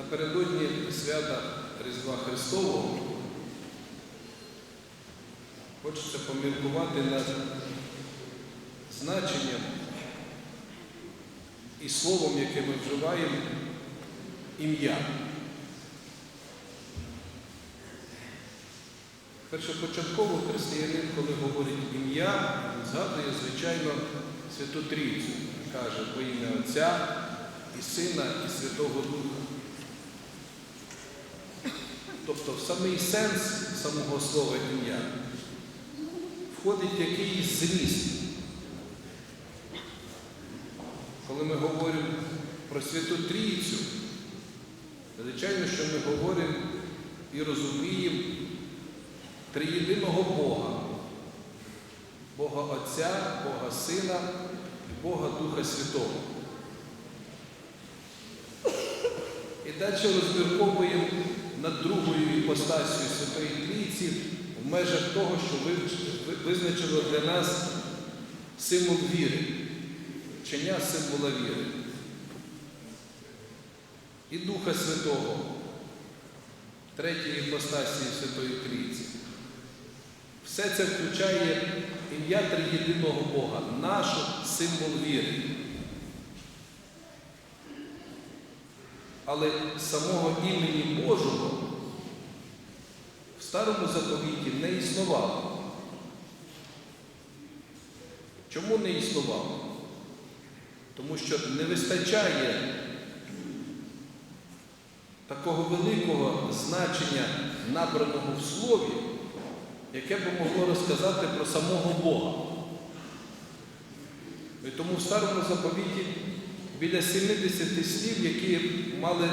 Напередодні свята Різдва Христового хочеться поміркувати над значенням і словом, яке ми вживаємо, ім'я. Першопочатково християнин, коли говорить ім'я, згадує, звичайно, Святу Трійцю. Каже, по ім'я Отця і Сина, і Святого Духа. Тобто в самий сенс самого слова ім'я входить якийсь зміст. Коли ми говоримо про Святу Трійцю, звичайно, що ми говоримо і розуміємо триєдиного Бога, Бога Отця, Бога Сина і Бога Духа Святого. І далі розмірковуємо над другою іпостасію Святої Трійці в межах того, що визначило для нас символ віри, вчення символа віри. І Духа Святого, третьої іпостасії Святої Трійці. Все це включає ім'я триєдиного Бога, наш символ віри. Але самого імені Божого в старому заповіті не існувало. Чому не існувало? Тому що не вистачає такого великого значення, набраного в слові, яке би могло розказати про самого Бога. І тому в старому заповіті біля 70 слів, які мали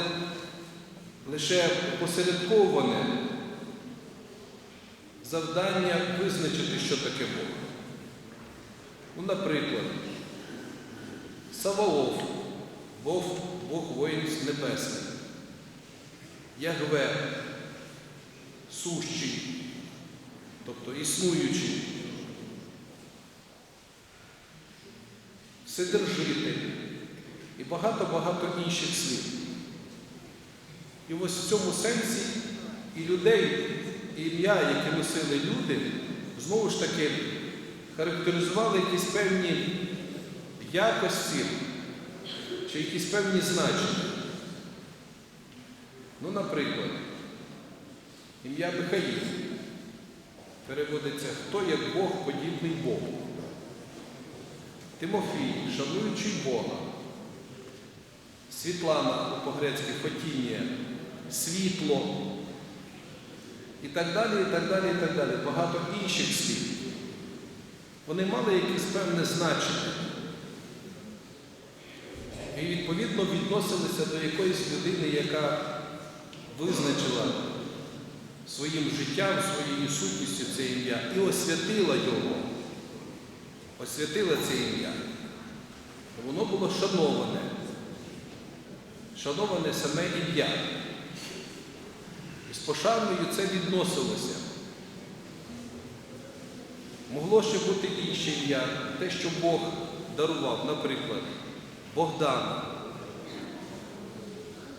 лише посередковане завдання визначити, що таке Бог. Ну, наприклад, Саваоф, Бог, Бог воїнств небесних, Ягве, сущий, тобто існуючий, Вседержитель і багато-багато інших слів. І ось в цьому сенсі і людей, і ім'я, яке носили люди, знову ж таки характеризували якісь певні якості чи якісь певні значення. Ну, наприклад, ім'я Михаїл переводиться Хто як Бог подібний Богу. Тимофій, шануючий Бога. Світлана по-грецьки Фотінія, світло. І так далі, і так далі, і так далі. Багато інших слів. Вони мали якесь певне значення. І відповідно відносилися до якоїсь людини, яка визначила своїм життям, своєю сутністю це ім'я і освятила його. Освятила це ім'я. Воно було шановане. Шановане саме ім'я. І з пошаною це відносилося. Могло ще бути інше ім'я, те, що Бог дарував, наприклад, Богдан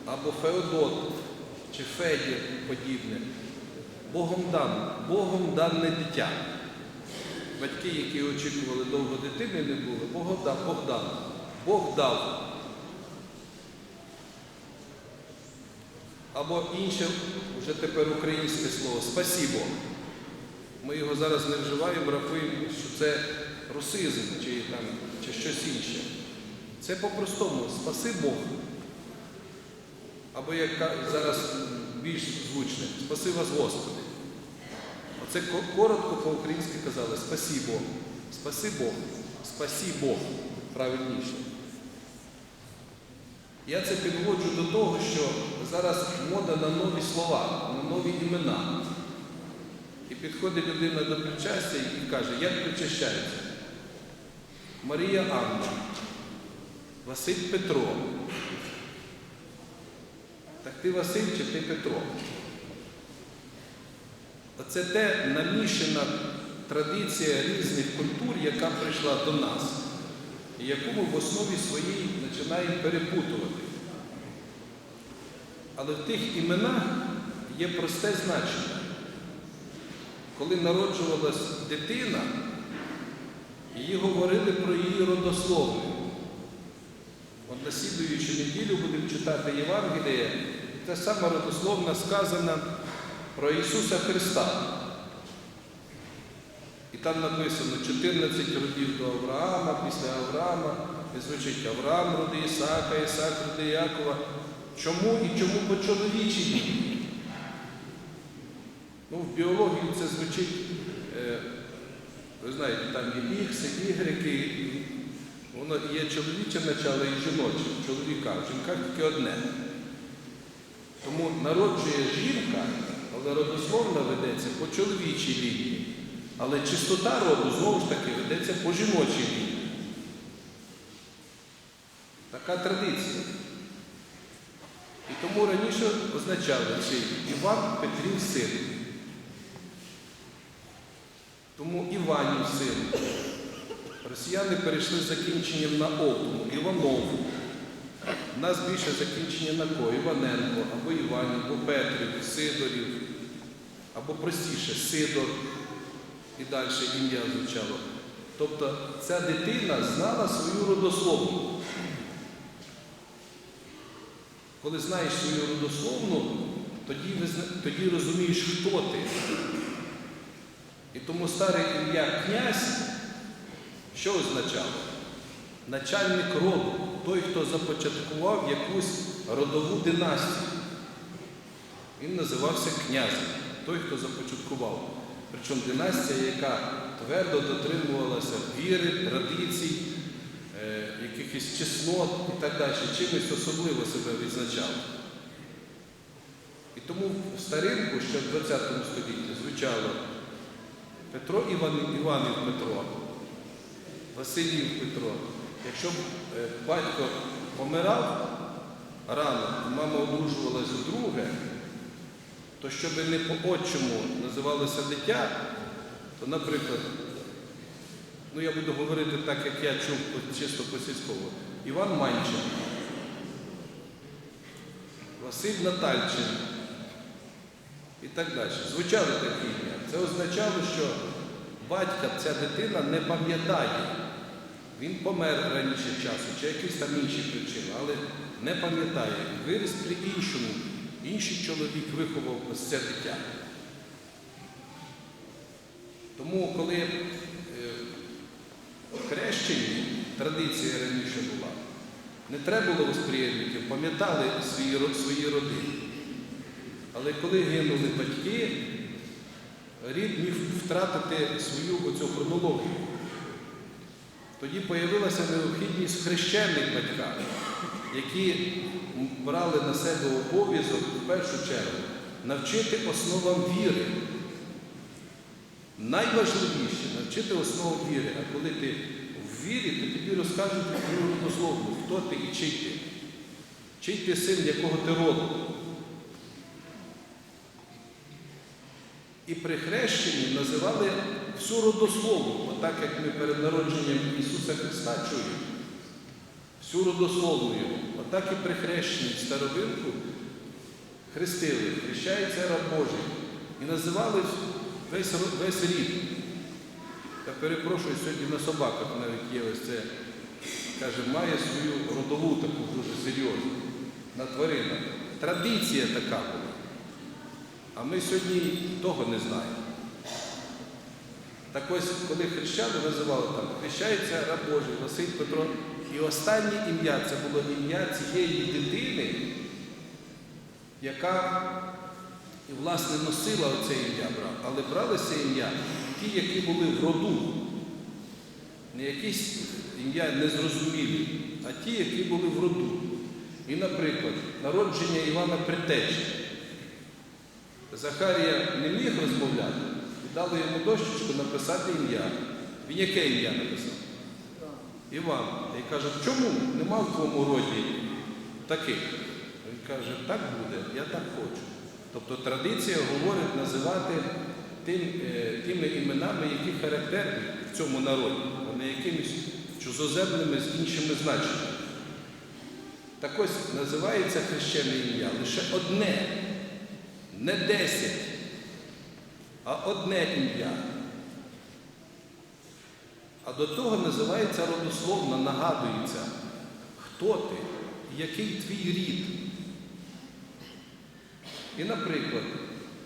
або Феодот чи Федір подібне. Богом дан, Богом дане дитя. Батьки, які очікували довго дитини, не були, Бог дав, Бог дав. Бог дав. Або інше, вже тепер українське слово спасібо. Ми його зараз не вживаємо, рахуємо, що це русизм чи, там, чи щось інше. Це по-простому спаси Бог. Або як зараз більш звучне, спаси вас Господи. Оце коротко по-українськи казали спасі Бог. Спаси Бог. Спасі Бог. Правильніше. Я це підводжу до того, що зараз мода на нові слова, на нові імена. І підходить людина до причастя і каже, як причащається? Марія Анна, Василь Петро. Так ти Василь чи ти Петро? Оце те наміщена традиція різних культур, яка прийшла до нас, яку ми в основі своїй починаємо перепутувати. Але в тих іменах є просте значення. Коли народжувалась дитина, її говорили про її родословну. От на слідуючу неділю будемо читати Євангеліє, та сама родословна сказана про Ісуса Христа. І там написано 14 родів до Авраама, після Авраама, і звучить Авраам роди Ісаака, Ісаак роди Якова. Чому і чому по чоловічій? Ну, в біології це звучить, е, ви знаєте, там є ікси, ігреки, воно є чоловіче начало і жіноче, в жінках тільки одне. Тому народжує жінка, але родословна ведеться по чоловічій лінії. Але чистота роду знову ж таки ведеться по жіночій лінії. Така традиція. І тому раніше означало цей Іван Петрів син. Тому Іванів син. Росіяни перейшли закінченням на О, Іванов. У нас більше закінчення на Ко, Іваненко, або Іванів, або Петрів, Сидорів, або простіше Сидор. І далі ім'я звучало. Тобто ця дитина знала свою родословну. Коли знаєш свою родословну, тоді, тоді розумієш, хто ти. І тому старе ім'я князь, що означало? Начальник роду, той, хто започаткував якусь родову династію. Він називався князем, той, хто започаткував. Причому династія, яка твердо дотримувалася віри, традицій, е, якихось чеснот і так далі, чимось особливо себе відзначала. І тому в старинку ще в 20 столітті звучало Петро Іван, Іванів Петро, Василів Петро. Якщо б е, батько помирав рано, мама одружувалась вдруге, то щоб не по отчому називалося дитя, то, наприклад, ну я буду говорити так, як я чув чисто по-сільському, Іван Манчин, Василь Натальчин і так далі. Звучали такі ім'я. Це означало, що батька ця дитина не пам'ятає. Він помер раніше часу, чи якісь там інші причини, але не пам'ятає. Виріс при іншому. Інший чоловік виховав ось це дитя. Тому, коли е, в хрещенні традиція раніше була, не треба було восприємників, пам'ятали свої, свої родини. Але коли гинули батьки, рід міг втратити свою оцю хронологію. Тоді появилася необхідність хрещених батьках, які брали на себе обов'язок в першу чергу навчити основам віри. Найважливіше навчити основу віри. А коли ти в вірі, то тобі розкажуть твою родословну, хто ти і чий ти. Чий ти син, якого ти роду. І при хрещенні називали всю родословну, отак як ми перед народженням Ісуса Христа чуємо. Всю родословну його. Отак і при хрещенні старовинку хрестили, хрещається раб Божий. І називали весь, весь рід. Я перепрошую, сьогодні на собаках навіть є ось це, каже, має свою родову таку дуже серйозну на тваринах. Традиція така була. А ми сьогодні того не знаємо. Так ось, коли хрещали, називали там, хрещається раб Божий, Василь Петро. І останнє ім'я це було ім'я цієї дитини, яка і, власне, носила оце ім'я, але брали це ім'я ті, які були в роду. Не якісь ім'я незрозумілі, а ті, які були в роду. І, наприклад, народження Івана Притечі. Захарія не міг розмовляти, і дали йому дощечку написати ім'я. Він яке ім'я написав? Іван. І каже, чому нема в твоєму роді таких? Він каже, так буде, я так хочу. Тобто традиція говорить називати тим, е, тими іменами, які характерні в цьому народі, а не якимись чужоземними з іншими значеннями. Так ось називається хрещене ім'я лише одне, не десять, а одне ім'я. До того називається родословно, нагадується, хто ти, який твій рід. І, наприклад,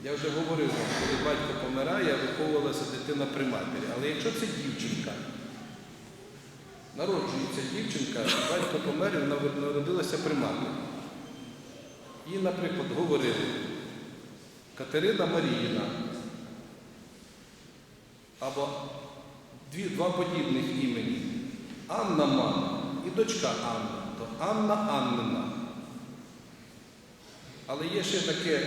я вже говорив, коли батько помирає, виховувалася дитина при матері. Але якщо це дівчинка, народжується дівчинка, батько помер, вона народилася при матері. І, наприклад, говорили Катерина Маріїна або дві, два подібних імені. Анна мама і дочка Анна, то Анна Аннина. Але є ще таке е,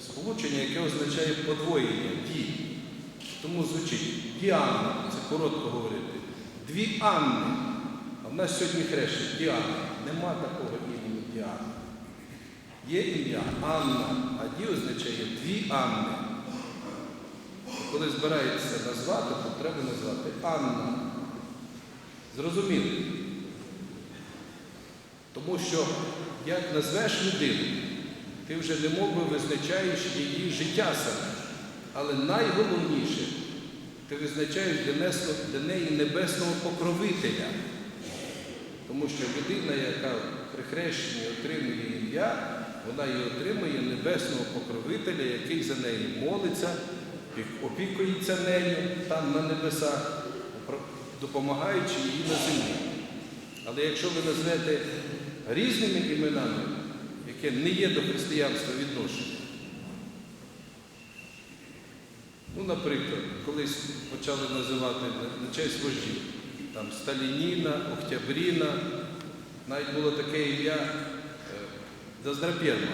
сполучення, яке означає подвоєння ді. Тому звучить Діана, це коротко говорити. Дві Анни. А в нас сьогодні хрещення Діана. Нема такого імені Діана. Є ім'я Анна, а ді означає дві Анни. Коли збираєтеся назвати, то треба назвати Анна. Зрозуміло? Тому що як назвеш людину, ти вже не мов би визначаєш її життя саме. Але найголовніше, ти визначаєш для, неї небесного покровителя. Тому що людина, яка при хрещенні отримує ім'я, вона і отримує небесного покровителя, який за неї молиться, опікується нею там на небесах, допомагаючи їй на землі. Але якщо ви назвете різними іменами, яке не є до християнства відношення, ну, наприклад, колись почали називати на- честь вождів, там Сталініна, Октябріна, навіть було таке ім'я е, Доздраперма.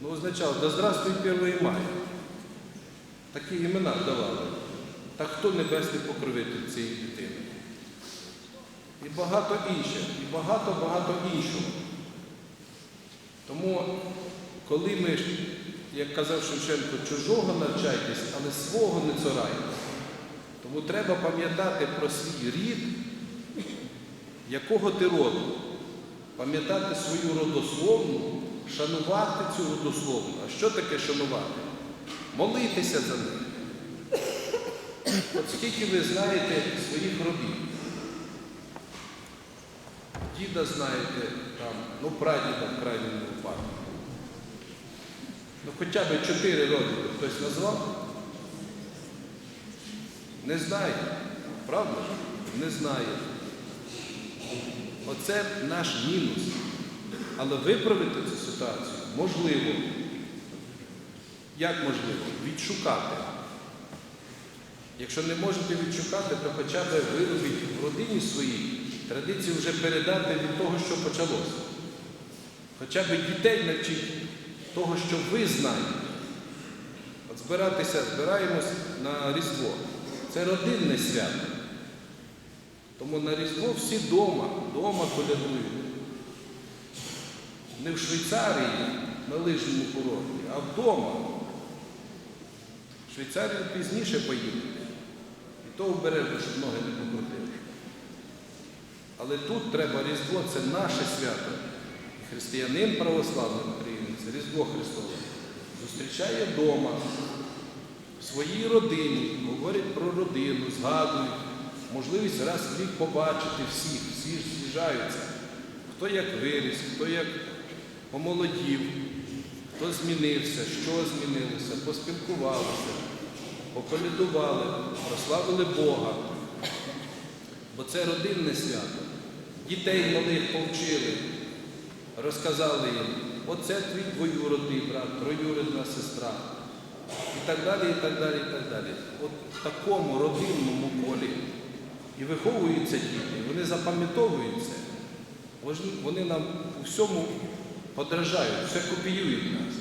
Ну, означало «Да здравствуй 1 мая. Такі імена давали. Так хто небесний покровитель цієї дитини? І багато інше, і багато-багато іншого. Тому, коли ми, як казав Шевченко, чужого навчайтесь, але свого не цурайтесь. Тому треба пам'ятати про свій рід, якого ти роду, пам'ятати свою родословну, шанувати цю родословну. А що таке шанувати? Молитися за них. От скільки ви знаєте своїх робіт. Діда знаєте, там, ну прадіда в крайньому випадку. Ну хоча б чотири роки хтось назвав? Не знає. Правда? Не знає. Оце наш мінус. Але виправити цю ситуацію можливо. Як можливо? Відшукати. Якщо не можете відшукати, то хоча б виробіть в родині своїй традицію вже передати від того, що почалося. Хоча б дітей навчіть того, що ви знаєте. От збиратися, збираємось на Різдво. Це родинне свято. Тому на Різдво всі вдома, вдома колядують. Не в Швейцарії на лижному курорті, а вдома. Швейцарію пізніше поїдете. І то обережно, щоб ноги не покрутили. Але тут треба Різдво, це наше свято. Християнин православний українець, Різдво Христове, зустрічає вдома, в своїй родині, говорять про родину, згадують, можливість раз в рік побачити всіх, всі ж з'їжджаються. Хто як виріс, хто як помолодів, хто змінився, що змінилося, поспілкувалися, поколядували, прославили Бога. Бо це родинне свято. Дітей малих повчили, розказали їм, оце твій двоюродний брат, троюродна сестра. І так далі, і так далі, і так далі. От в такому родинному колі і виховуються діти, вони запам'ятовують це. Вони- Вони нам у всьому подражають, все копіюють нас.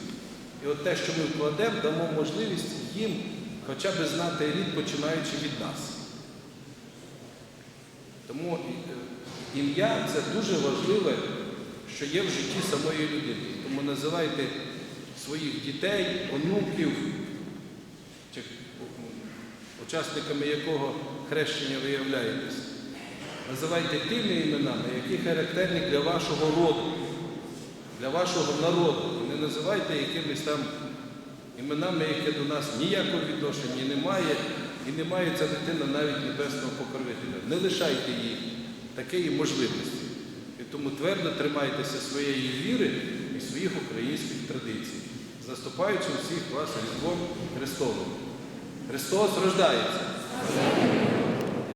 І от те, що ми вкладемо, дамо можливість їм хоча б знати рід, починаючи від нас. Тому е, ім'я це дуже важливе, що є в житті самої людини. Тому називайте своїх дітей, онуків чи учасниками якого хрещення ви являєтесь. Називайте тими іменами, які характерні для вашого роду, для вашого народу. Не називайте якимись там іменами, які до нас ніякого відношення немає, і не має ця дитина навіть небесного покровителя. Не лишайте їй такої можливості. І тому твердо тримайтеся своєї віри і своїх українських традицій, заступаючи всіх вас Різдвом Христовим. Христос рождається!